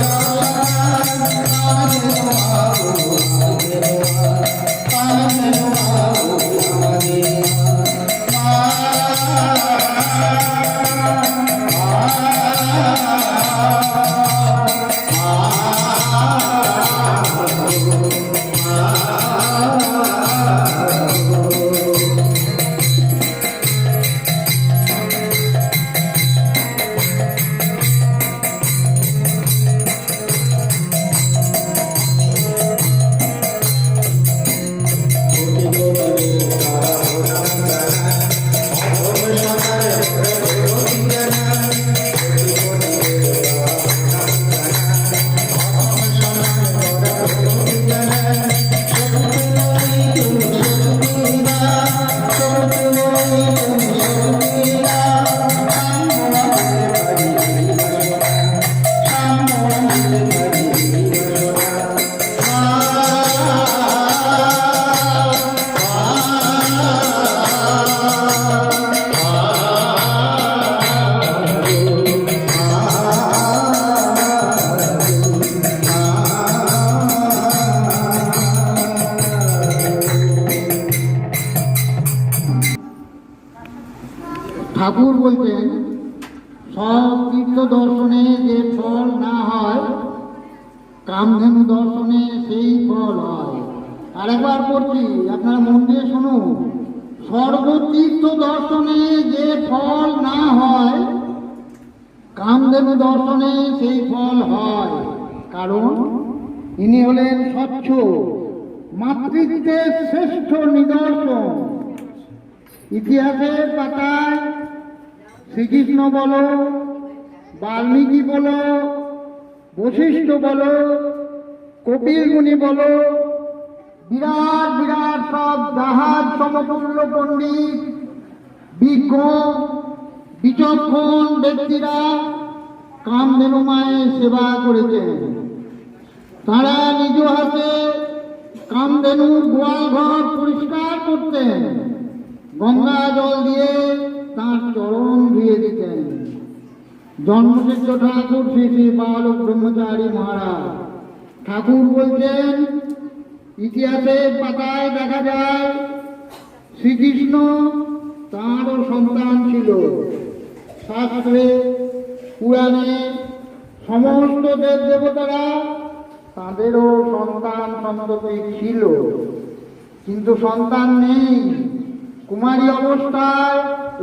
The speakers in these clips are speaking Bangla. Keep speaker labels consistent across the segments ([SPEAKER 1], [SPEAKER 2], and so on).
[SPEAKER 1] Oh. ঠাকুর বলতেন সব তীর্থ দর্শনে যে ফল না হয়, কামধেনু দর্শনে সেই ফল হয়। আরেকবার পড়ছি, আপনারা মন দিয়ে শুনুন। সর্বতীর্থ দর্শনে যে ফল না হয়, কামধেনু দর্শনে সেই ফল হয়। কারণ ইনি হলেন স্বচ্ছ, মাতৃত্বের শ্রেষ্ঠ নিদর্শন। ইতিহাসের পাতায় শ্রীকৃষ্ণ বলো, বাল্মীকি বলো, বশিষ্ঠ বলো, কপিল মুনি বলো, বিরাট বিরাট সব জাহাজ, সমতুল্য পণ্ডিত বিজ্ঞ বিচক্ষণ ব্যক্তিরা কামধেনু মায়ের সেবা করেছেন। তারা নিজ হাতে কামধেনুর গোয়াল ঘর পরিষ্কার করতেন। গঙ্গা জল দিয়ে তার চরণ ধুয়ে দিতেন। জন্মসিদ্ধ ঠাকুর শ্রী শ্রী বালক ব্রহ্মচারী মহারাজ। ঠাকুর বলছেন, ইতিহাসের পাতায় দেখা যায়, শ্রীকৃষ্ণ তাঁরও সন্তান ছিল। শাস্ত্রে, পুরাণে সমস্ত দেব দেবতারা তাদেরও সন্তান সন্ততি ছিল। কিন্তু সন্তান নেই। কুমারী অবস্থায়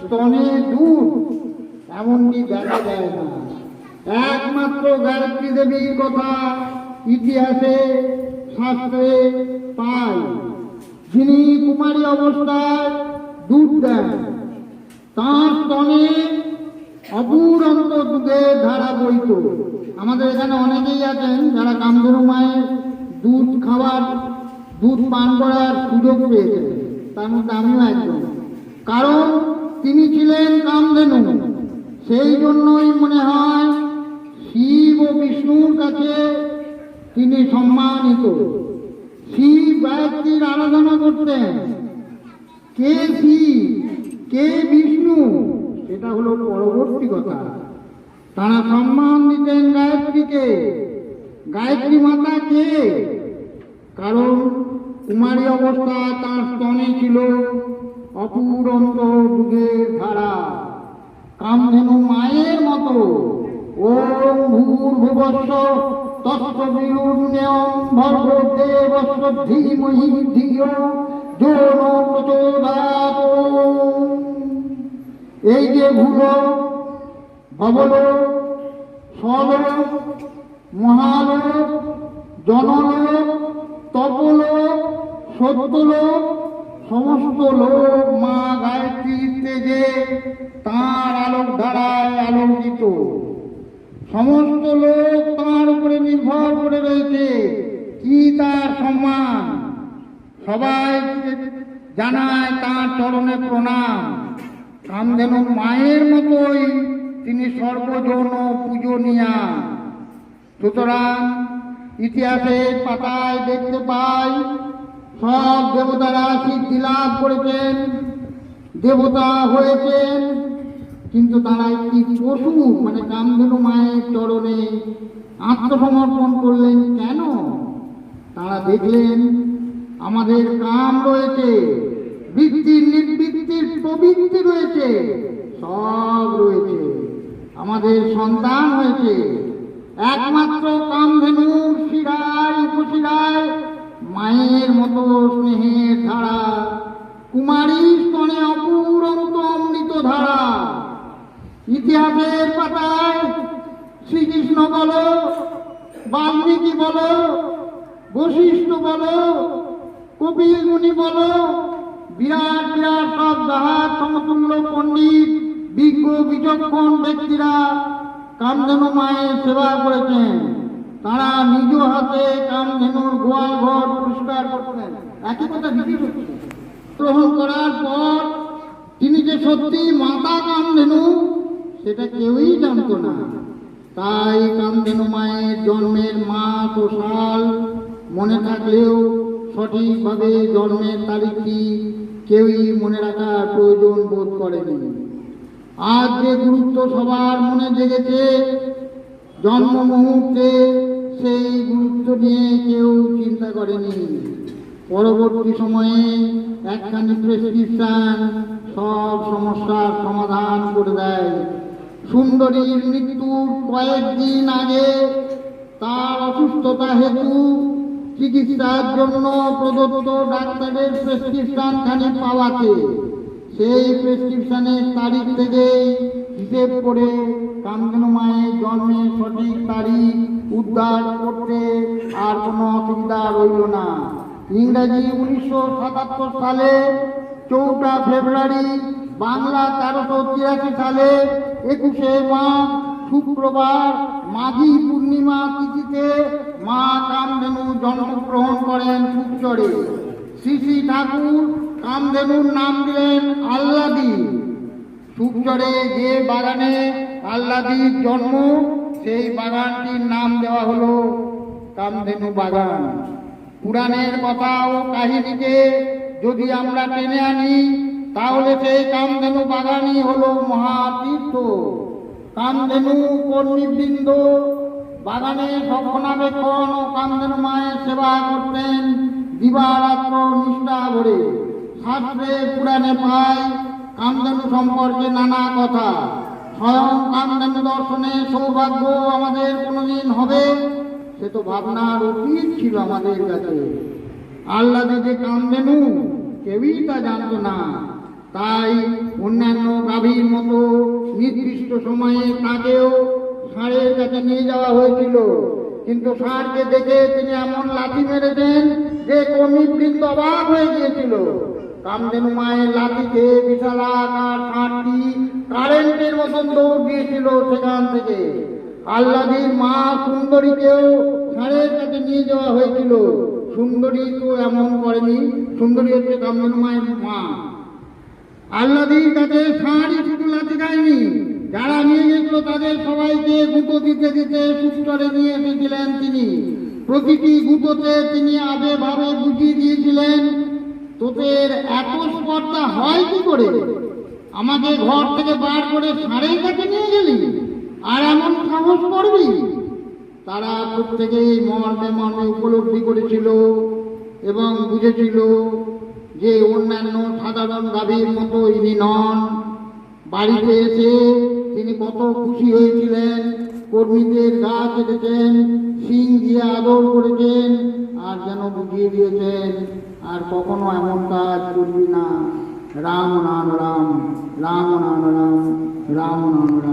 [SPEAKER 1] স্তনে দুধ এমনটি দেখা যায় না। একমাত্র গায়ত্রী দেবীর কথা ইতিহাসে শাস্ত্রে পাই যিনি কুমারী অবস্থায় দুধ দেন, তাঁর স্তনে অপুরন্ত দুধের ধারা বইত। আমাদের এখানে অনেকেই আছেন যারা কামধেনু মায়ের দুধ খাওয়ার, দুধ পান করার সুযোগ পেয়েছেন। তার মধ্যে আমিও একজন কারণ তিনি ছিলেন কামধেনু। সেই জন্যই মনে হয় শিব ও বিষ্ণুর কাছে তিনি সম্মানিত। শিব গায়ত্রীর আরাধনা করতেন। কে শিব, কে বিষ্ণু, সেটা হলো পরবর্তী কথা। তারা সম্মান দিতেন গায়ত্রীকে। গায়ত্রী মাতা কে? কারণ কুমারী অবস্থা তার স্তনে ছিল অপুরন্ত দুধের ধারা। কামধেনু মায়ের মতো। ওম ভূর ভুবস্ব তস্য বিরুণ্যম ভর্গ দেবস্ব ধীমহি ধিয় যৌন প্রচোদাত। এই যে ভূলো ভবলোক স্বলোক মহালোক জনলোক সত্যলোক সমস্ত লোক মা গায়ত্রীর তেজে তাঁর আলোক ধারায় আলোকিত। সমস্ত লোক তাঁর উপরে নির্ভর করে রয়েছে। কি তার সম্মান? সবাই জানায় তাঁর চরণে প্রণাম। কামধেনু মায়ের মতোই তিনি সর্বজন পূজনীয়া। সুতরাং ইতিহাসের পাতায় দেখতে পাই সব দেবতারা সিদ্ধি লাভ করেছেন, দেবতা হয়েছেন, কিন্তু তারা একটি পশু মানে কামধেনু মায়ের চরণে আত্মসমর্পণ করলেন কেন? তারা দেখলেন, আমাদের কাম রয়েছে বৃত্তির নির্বৃত্তির প্রবৃত্তি রয়েছে, সব রয়েছে, আমাদের সন্তান হয়েছে। একমাত্র কামধেনুর শিরায়, উপশিরায় ইতিহাসের পাতায় শ্রীকৃষ্ণ বলো, বাল্মীকি বলো, বশিষ্ঠ বলো, কপিল মুনি বলো, বিরাট বিরাট সব জাহাজ, সমতুল্য পণ্ডিত, বিজ্ঞ, বিচক্ষণ ব্যক্তিরা কামধেনু মায়ের সেবা করেছেন। তারা নিজ হাতে কামধেনুর গোয়াল ঘর পরিষ্কার করতেন একই কথা গ্রহণ করার পর তিনি যে সত্যি মাতা কামধেনু সেটা কেউই জানতো না। তাই কামধেনু মায়ের জন্মের মাস ও সাল মনে থাকলেও সঠিকভাবে জন্মের তারিখটি কেউই মনে রাখার প্রয়োজন বোধ করেনি। আজ যে গুরুত্ব সবার মনে জেগেছে, জন্ম মুহূর্তে সেই গুরুত্ব নিয়ে কেউ চিন্তা করেনি। পরবর্তী সময়ে একখানি প্রেসক্রিপশন সব সমস্যার সমাধান করে দেয় সুন্দরীর মৃত্যুর কয়েকদিন আগে। তার অসুস্থতা হেতু চিকিৎসার জন্য প্রদত্ত ডাক্তারের প্রেসক্রিপশন খানি পাওয়াতে। সেই প্রেসক্রিপশনের তারিখ থেকেই হিসেব করে কামধেনু মায়ের জন্মের সঠিক তারিখ উদ্ধার করতে আর কোনো অসুবিধা রইল না। ইংরাজি উনিশশো সাতাত্তর সালে চৌঠা ফেব্রুয়ারি বাংলা তেরোশো তিরাশি সালে একুশে মাঘ শুক্রবার মাঘী পূর্ণিমা তিথিতে মা কামধেনু জন্মগ্রহণ করেন সুচরে শ্রী শ্রী ঠাকুর কামধেনুর নাম দিলেন আল্লাদি সুচরে যে বাগানে আল্লাদির জন্ম, সেই বাগানটির নাম দেওয়া হলো কামধেনু বাগান। পুরাণের কথা ও কাহিনীকে যদি আমরা টেনে আনি তাহলে সেই কামধেনু বাগানই হলো মহাতীর্থ। কামধেনু কর্মীবৃন্দ বাগানে রক্ষণাবেক্ষণ ও কামধেনু মায়ের সেবা করতেন দিবারাত্র নিষ্ঠা ভরে। শাস্ত্রে পুরাণে পাই কামধেনু সম্পর্কে নানা কথা। স্বয়ং কামধেনু দর্শনে সৌভাগ্য আমাদের কোনোদিন হবে, সে তো ভাবনার অতীত ছিল আমাদের কাছে। আল্লাহ যে কামধেনু, কেউই তা জানতো না। তাই অন্যান্য গাভীর মতো নির্দিষ্ট সময়ে তাকেও ষাঁড়ের কাছে নিয়ে যাওয়া হয়েছিল। কিন্তু ষাঁড়কে দেখে তিনি এমন লাথি মেরেছেন যে কর্মীবৃন্দ অবাক হয়ে গিয়েছিল। কামধেনু মায়ের লাঠি লাঠিতে বিশালাকার ষাঁড়টি কারেন্টের মতন দৌড় দিয়েছিল সেখান থেকে। আল্লাদির মা সুন্দরীকেও ষাঁড়ের কাছে নিয়ে যাওয়া হয়েছিল। সুন্দরী তো এমন করেনি, সুন্দরী হচ্ছে কামধেনু মায়ের মা। আল্লাদির ষাঁড়ই শুধু লাঠি খায়নি যারা নিয়ে তাদের সবাইকে গুঁতো দিতে দিতে সুস্তরে নিয়ে এসেছিলেন তিনি। প্রতিটি গুঁতোতে তিনি আবে ভাবে বুঝিয়ে দিয়েছিলেন, তোদের এত স্পর্ধা হয় কি করে? আমাকে ঘর থেকে বার করে ষাঁড়ের কাছে নিয়ে গেলি? আর এমন সাহস করবি? তারা প্রত্যেকেই মর্মে মর্মে উপলব্ধি করেছিল এবং বুঝেছিল যে অন্যান্য সাধারণ গাভীর মতো ইনি নন। বাড়িতে এসে তিনি কত খুশি হয়েছিলেন, কর্মীদের গা কেটেছেন সিং দিয়ে আদর করেছেন, আর যেন বুঝিয়ে দিয়েছেন, আর কখনো এমন কাজ করবি না। রাম নাম রাম রাম নাম রাম রাম নাম রাম।